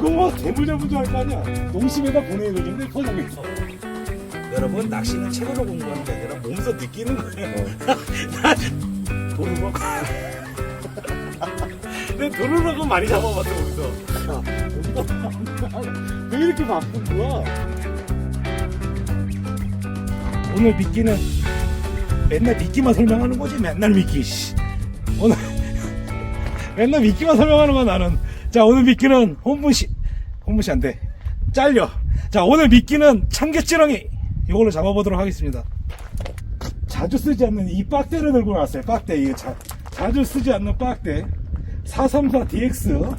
누가 뭐 대물 잡은 줄알거 아니야. 농심에다 보내야 되겠네 포장해서. 여러분 낚시는 책으로 공부하는 게 아니라 몸소 느끼는 거예요. 나 도루묵. 내 도루묵은 많이 잡아봤어 거기서. 왜 이렇게 바쁜 거야? 오늘 미끼는 맨날 미끼만 설명하는 거지 맨날 미끼 씨. 오늘 맨날 미끼만 설명하는 건 나는 자 오늘 미끼는 홍분씨 홍분씨 안돼. 잘려. 자 오늘 미끼는 참깨찌렁이. 이걸로 잡아보도록 하겠습니다. 자주 쓰지 않는 이 빡대를 들고 나왔어요 빡대. 이거 자, 자주 쓰지 않는 빡대. 434DX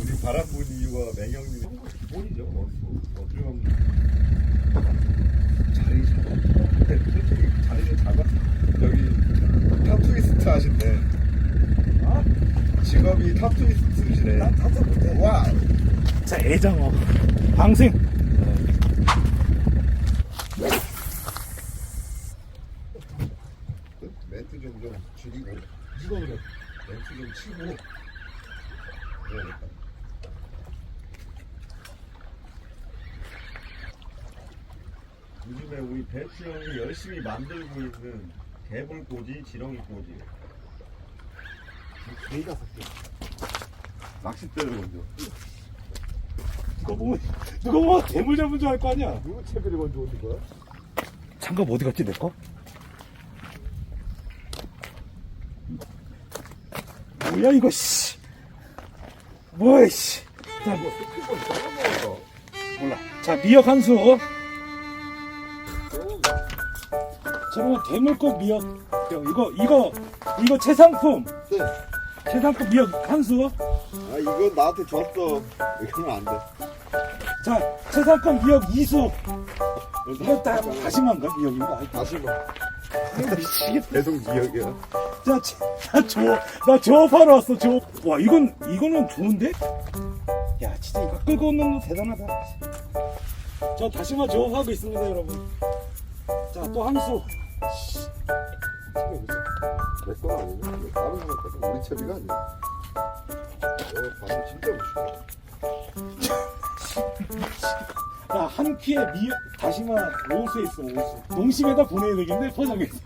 우리 바람 본 이유가 맹형님이 기본이죠. 뭐, 어떻게 보면 자리 잡아. 근데 솔직히 자리를 잡아. 여기 탑 트위스트 하신대. 어? 직업이 탑 트위스트시네. 탑도 못해. 와. 자 애장어 방생 멘트 좀 좀 줄이고. 이거 그래. 멘트 좀 치고. 그래야겠다. 요즘에 우리 배치 형이 열심히 만들고 있는 개불꼬지, 지렁이꼬지. 개이 다섯 개 낚싯대를 먼저. 누가 보면 누가 보면 대물 잡은 줄 알 거 아니야 누구 채비를 먼저 올린 거야? 장갑 어디 갔지 내 거? 뭐야 이거 씨 뭐야 씨 자, 뭐, 몰라 자 미역 한 수 저러면 대물꽃 미역 이거 이거 이거 최상품 네. 최상품 미역 한 수 아, 이건 나한테 줬어. 이거는 안 돼. 자 최상품 미역 이수 이거 다 다시마인가 미역인가 아이, 다시 봐. 미치겠다 계속 미역이야. 자, 치- 나 조, 나 조업하러 왔어, 조. 와, 이건, 이거는 좋은데? 야, 진짜 이거 끌고 오는 거 대단하다. 저 다시마 조업하고 있습니다, 여러분. 자, 또 한수. 내건 아니냐? 이거 다른 거 같아. 우리 채비가 아니야. 어, 반응 진짜 멋있어. 나한 키에 미, 다시마 오수에 있어, 오수. 농심에다 보내야 되겠네, 포장해서.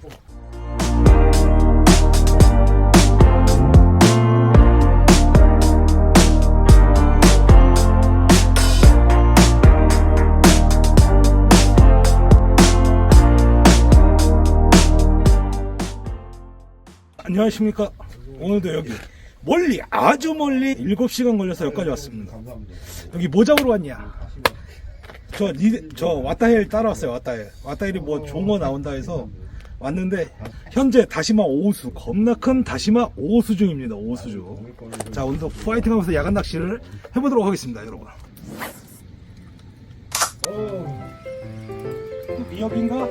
안녕하십니까. 오늘도 여기 멀리, 아주 멀리 7시간 걸려서 여기까지 왔습니다. 여기 뭐 잡으러 왔냐? 저, 니, 저, 왔다헬 따라왔어요, 왔다헬. 왔다헬이 뭐 좋은 거 나온다 해서 왔는데, 현재 다시마 5수, 겁나 큰 다시마 5수 중입니다, 5수 중. 자, 오늘도 파이팅 하면서 야간 낚시를 해보도록 하겠습니다, 여러분. 어, 또 미역인가?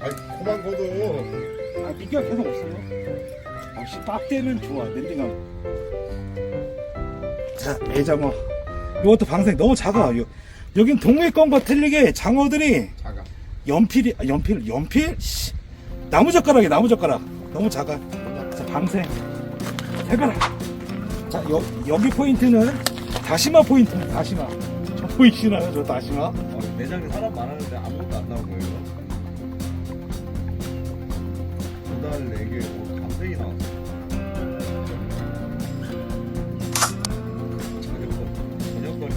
아이, 그만 걷어. 아, 미끼가 계속 없어요. 역시 빡대는 좋아, 랜딩하면. 자, 매장어. 이것도 방생 너무 작아. 요, 여긴 동네 건과 틀리게 장어들이 작아. 연필이 아, 연필 연필 씨. 나무젓가락이 나무젓가락 너무 작아 자 방생 해봐라 자 여, 여기 포인트는 다시마 포인트입니다 다시마 저 보이시나요 저 다시마 어, 매장에 사람 많았는데 아무것도 안 나온 거예요. 두달 네개 감 색이 나왔어. 저녁거리.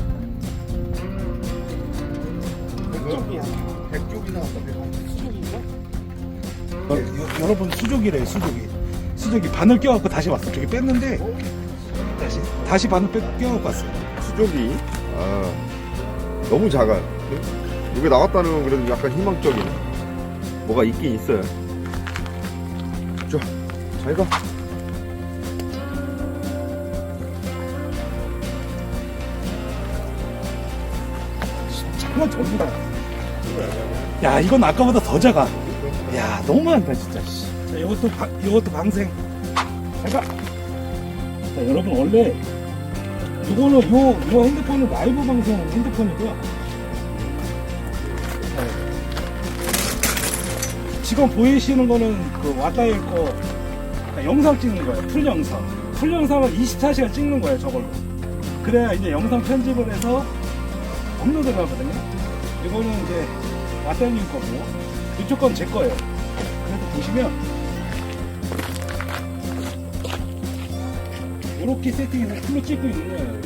쪽이야 백쪽이 나왔다. 수족인가? 어, 여, 여러분 수족이래 수족이 수족이 바늘 껴갖고 다시 왔어 저기 뺐는데 다시 다시 바늘 빼, 껴갖고 왔어요 수족이 아 너무 작아요. 여기 나왔다는 건 그래도 약간 희망적이네. 뭐가 있긴 있어요. 자, 잘 가. 정말 전부다 야 이건 아까보다 더 작아 야 너무 많다 진짜 씨. 자 이것도 바, 이것도 방생 제가 자 여러분 원래 이거는 요, 요 핸드폰은 라이브 방송 핸드폰이고요 네. 지금 보이시는 거는 그 왔다일 거 영상 찍는 거예요. 풀 영상. 풀 영상을 24시간 찍는 거예요. 저걸로. 그래야 이제 영상 편집을 해서 업로드를 하거든요. 이거는 이제 마태님 거고 이쪽 건 제 거예요. 그래서 보시면 이렇게 세팅해서 풀로 찍고 있는 거예요.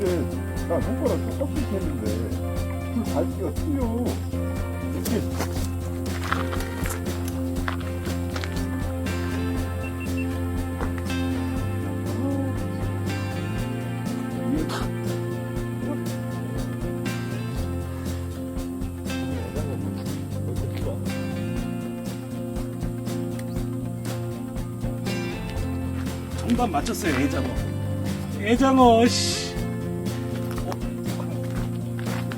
근데 나 손가락 저 꺾을 했는데 불 밝기가 틀려. 이게 정답 맞췄어요. 애장어. 애장어 씨. 어?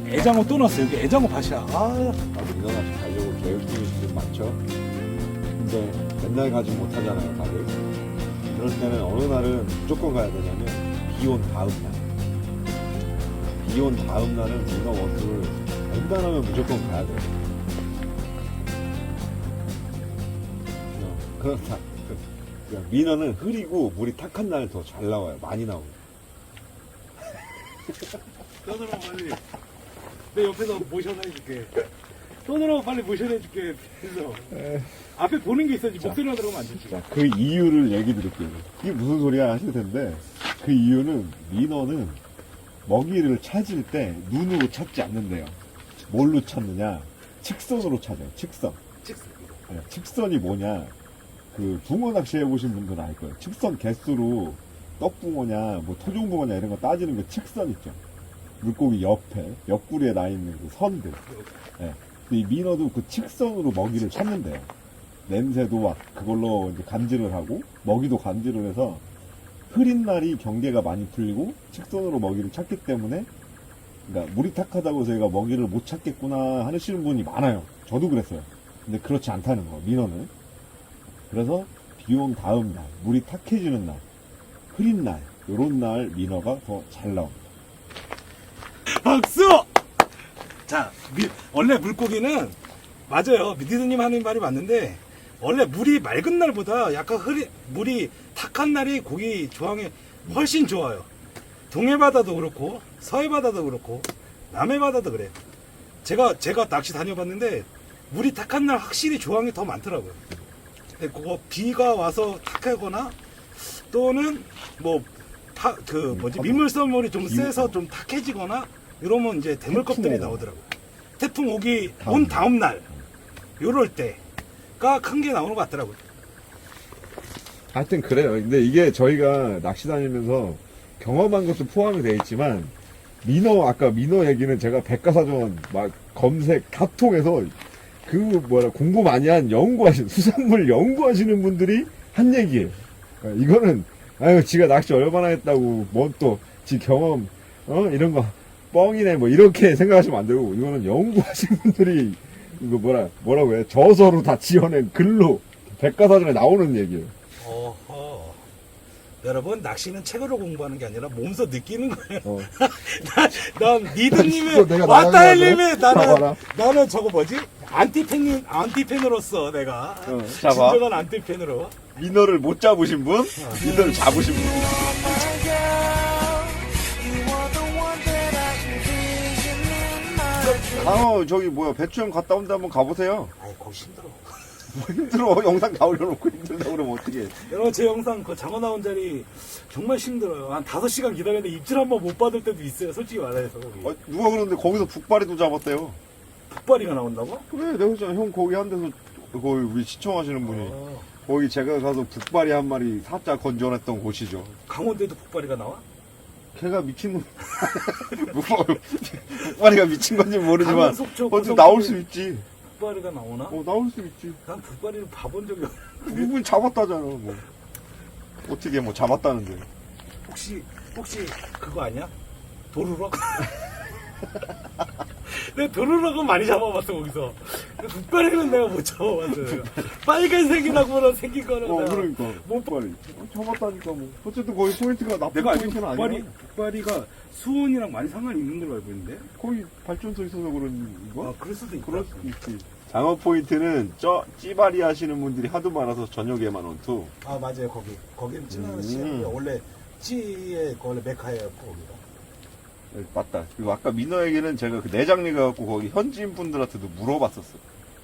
애장어 또 넣었어요. 여기 애장어 밭이야. 아, 나도 민원같이 가려고 계획 중이시들 많죠. 근데 맨날 가지 못하잖아요, 다들. 그럴 때는 어느 날은 무조건 가야 되냐면 비 온 다음 날. 비 온 다음 날은 민어 원투를 웬만하면 무조건 가야 돼요. 어, 그렇다. 민어는 흐리고 물이 탁한 날 더 잘 나와요. 많이 나오고. 떠들어 빨리. 내 옆에서 모션 해줄게. 떠들어 빨리 모션 해줄게. 그래서 앞에 보는 게 있어야지 목소리만 들어가면 안 되지. 자, 그 이유를 얘기 드릴게요. 이게 무슨 소리야 하실 텐데, 그 이유는 민어는 먹이를 찾을 때 눈으로 찾지 않는데요. 뭘로 찾느냐? 직선으로 찾아요, 직선. 네, 직선이 뭐냐? 그 붕어 낚시 해 보신 분들은 알 거예요. 직선 개수로 떡붕어냐, 뭐 토종붕어냐 이런 거 따지는 그 직선 있죠. 물고기 옆에, 옆구리에 나 있는 그 선들. 예. 이 민어도 그 직선으로 먹이를 찾는데요. 냄새도 막 그걸로 이제 감지를 하고 먹이도 감지를 해서 흐린 날이 경계가 많이 풀리고 직선으로 먹이를 찾기 때문에 그러니까 물이 탁하다고 저희가 먹이를 못 찾겠구나 하시는 분이 많아요. 저도 그랬어요. 근데 그렇지 않다는 거 민어는 그래서 비 온 다음 날 물이 탁해지는 날 흐린 날 요런 날 민어가 더 잘 나옵니다. 박수! 자, 미- 원래 물고기는 맞아요. 미디드님 하는 말이 맞는데 원래 물이 맑은 날보다 약간 흐리 물이 탁한 날이 고기 조항이 훨씬 좋아요. 동해 바다도 그렇고 서해 바다도 그렇고 남해 바다도 그래요. 제가 제가 낚시 다녀봤는데 물이 탁한 날 확실히 조항이 더 많더라고요. 근데 그거 비가 와서 탁하거나 또는 뭐그 뭐지 민물썰물이 좀 세서 좀 탁해지거나 이러면 이제 태풍 오고. 나오더라고요. 태풍 오기 다음 온 날. 다음 날 요럴 때가 큰 게 나오는 것 같더라고요. 하여튼 그래요. 근데 이게 저희가 낚시 다니면서 경험한 것도 포함이 되어 있지만 민어 아까 민어 얘기는 제가 백과사전 막 검색 다 통해서 그 뭐라 공부 많이 한 연구하신 수산물 연구하시는 분들이 한 얘기예요. 그러니까 이거는 아유 지가 낚시 얼마나 했다고 뭐 또 지 경험 어 이런 거 뻥이네 뭐 이렇게 생각하시면 안 되고 이거는 연구하신 분들이 이거 뭐라 뭐라고 해 저서로 다 지어낸 글로 백과사전에 나오는 얘기예요. 어허. 여러분 낚시는 책으로 공부하는 게 아니라 몸소 느끼는 거예요. 어. 난, 난 리드님의 진짜 내가 왔다 나가야 돼? 헬림의 나는. 나는 저거 뭐지 안티팬 안티팬으로서 내가 어, 잡아. 진정한 안티팬으로 민어를 못 잡으신 분, 민어를 잡으신 분. 강어 저기 뭐야 배추형 갔다 온데 한번 가보세요. 아이 거기 힘들어. 뭐 힘들어 영상 다 올려놓고 힘들다 그러면 어떡해. 여러분 제 영상 그 장어 나온 자리 정말 힘들어요. 한 5시간 기다렸는데 입질 한 번 못 받을 때도 있어요. 솔직히 말해서 거기. 어, 누가 그러는데 거기서 북발이도 잡았대요. 북발이가 나온다고? 그래 내가 그랬잖아 형 거기 한 데서 거기 우리 시청하시는 분이 어, 거기 제가 가서 북발이 한 마리 사자 건져냈던 곳이죠. 강원도에도 북발이가 나와? 걔가 미친놈. 북발이가 미친 건지 모르지만 강원 속초 고성 나올 수 있지. 북발이가 나오나? 어 나올 수 있지. 난 북발이를 봐본 적이 없어. 누군 잡았다잖아 뭐 어떻게 뭐 잡았다는데 혹시 혹시 그거 아니야? 도루럭? 내가 도루럭은 많이 잡아봤어 거기서. 근데 북발이는 내가 못 잡아봤어요. 빨간색이라고 생긴 거는 어 내가 그러니까. 못 북발이. 어, 잡았다니까 뭐. 어쨌든 거기 포인트가 나쁜 내가 알기로 포인트는 아니야 북발이가 수온이랑 많이 상관이 있는 걸로 알고 있는데? 거기 발전소 있어서 그런 아 거? 그럴 수도 있다. 그럴 수도 있지. 장어 포인트는 저 찌바리 하시는 분들이 하도 많아서 저녁에만 원투. 아 맞아요 거기. 거기는 찌나는 음. 원래 찌의 원래 메카예요 거기가. 네, 맞다. 그리고 아까 민어에게는 제가 그 내장리 가 갖고 거기 현지인 분들한테도 물어봤었어.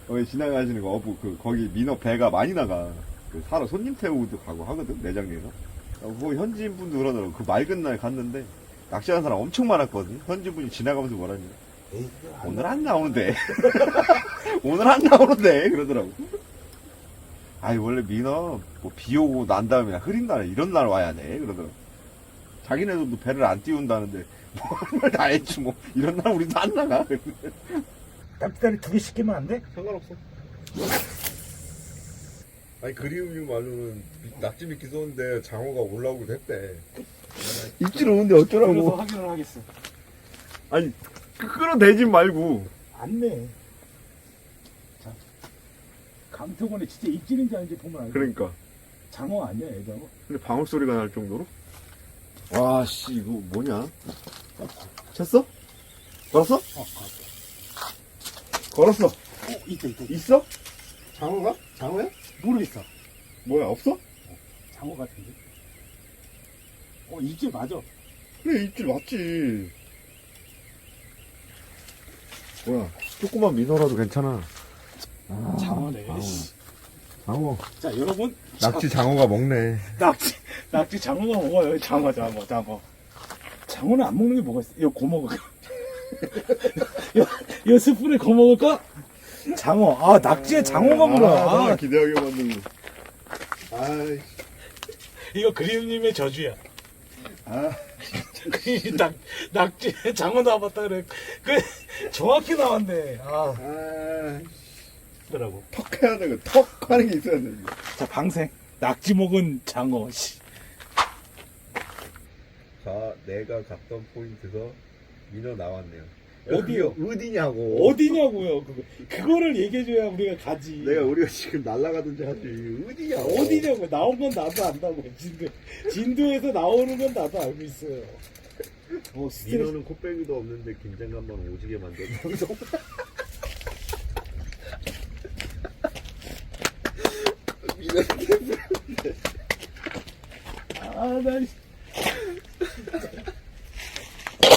거기 지나가시는 거, 어부, 그, 거기 민어 배가 많이 나가. 그, 사러 손님 태우기도 가고 하거든, 내장리에서. 어, 거기 현지인 분도 그러더라고. 그 맑은 날 갔는데, 낚시하는 사람 엄청 많았거든. 현지 분이 지나가면서 뭐라니. 에이 오늘 안 나오는데. 오늘 안 나오는데. 그러더라고. 아이, 원래 민어, 뭐, 비 오고 난 다음에 흐린 날, 이런 날 와야 돼. 그러더라고. 자기네들도 배를 안 띄운다는데, 뭐다 했지, 뭐. 이런 날 우리도 안 나가. 닭다리 두 개 시키면 안 돼? 상관없어. 아니, 그리움이 말로는 낙지 미끼 쏘는데 장어가 올라오기도 했대. 입질 오는데 그래서 어쩌라고. 확인을 하겠어 아니, 그 끌어대지 말고. 안내 자 강태곤에 진짜 입질인지 아닌지 보면 알고 그러니까. 장어 아니야 애장어 근데 방울 소리가 날 정도로? 와, 씨, 이거 뭐냐? 쳤어? 걸었어? 어, 어. 걸었어. 어 있다 있다 있어? 장어가? 장어야? 모르겠어 뭐야, 없어? 장어 같은데 어 입질 맞아 그래, 입질 맞지. 뭐야, 조그만 민어라도 괜찮아. 장어네 장어. 씨. 장어. 자 여러분. 낙지 장어가 먹네. 낙지 낙지 장어가 먹어요. 장어 장어 장어. 장어는 안 먹는 게 뭐가 있어? 이거 고 먹을까? 이거, 스프에 고 먹을까? 장어. 아 낙지에 장어가 물어 아, 아, 기대하게 만들고. 아이, 이거 그림님의 저주야. 아. 낙, 낙지에 장어 나왔다 그래. 그 정확히 나왔네. 아. 아, 더라고 턱 해야 되고, 턱 하는 게 있어야 돼. 자 방생 낙지 먹은 장어 씨. 자, 내가 갔던 포인트에서 민어 나왔네요. 어디요? 어디냐고. 어디냐고요 그거 그거를 얘기해줘야 우리가 가지 내가 우리가 지금 날아가든지 하지. 어디냐. 어디냐고 나온 건 나도 안다고 진도 진도에서 나오는 건 나도 알고 있어요. 어 스트레스 민어는 코빼기도 없는데 긴장감만 오지게 만들어. 아나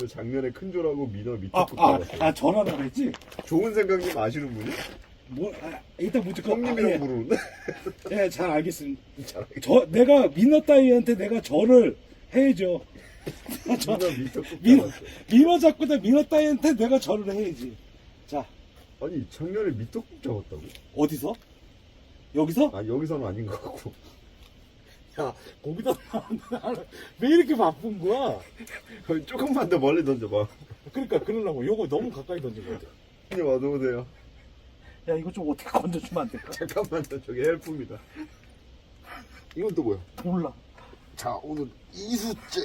작년에 큰 조라고 민어 아, 붙 아, 잡았어요. 아 전화를 그랬지? 좋은 생각님 아시는 분이? 뭐 아, 이따 무조건 형님이라고 부르는데? 예, 예, 잘 알겠습니다. 저 내가 민어 따위한테 내가 절을 해야죠. 저, 민어 민어. 민어 잡고 다 민어 따위한테 내가 절을 해야지. 자 아니 작년에 밑독국 잡았다고? 어디서? 여기서? 아 여기서는 아닌 것 같고 야 거기다 왜 이렇게 바쁜 거야? 조금만 더 멀리 던져봐 그러니까 그러려고 요거 너무 가까이 던진 거 같아. 형님 와도오세요 야 이거 좀 어떻게 건져주면 안 될까? 잠깐만요 저기 헬프입니다 이건 또 뭐야? 몰라. 자 오늘 이수째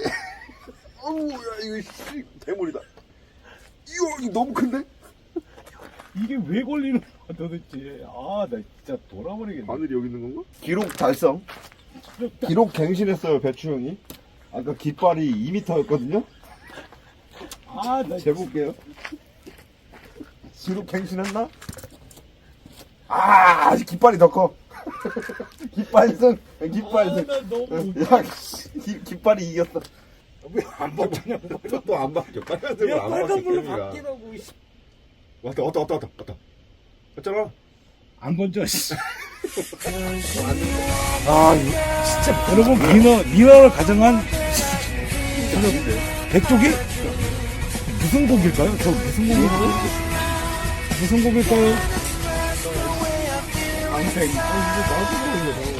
어우야 이거 씨 대물이다 이거, 이거 너무 큰데? 이게 왜 걸리는 거야 도대체? 아 나 진짜 돌아버리겠네. 바늘이 여기 있는 건가? 기록 달성 기록 갱신했어요 배추 형이 아까 깃발이 2m였거든요 아나 재볼게요 기록 갱신했나? 아 아직 깃발이 더 커 깃발승 깃발승 아, 나 너무 야 씨, 기- 깃발이 이겼어 왜안 바꾸냐고. 또안 바뀌어 빨간색으로 야안 바뀌어 빨간불로. 바뀌라고. 씨. 왔다 왔다 왔다 왔다 왔다 왔잖아 안 건져. 씨. 아 이거 진짜 여러분 민어 민어를 가정한 백조기 무슨 고기일까요? 저 무슨 고기일까요? 무슨 고기일까요? 방생. 아, 이거 나도 모르겠어.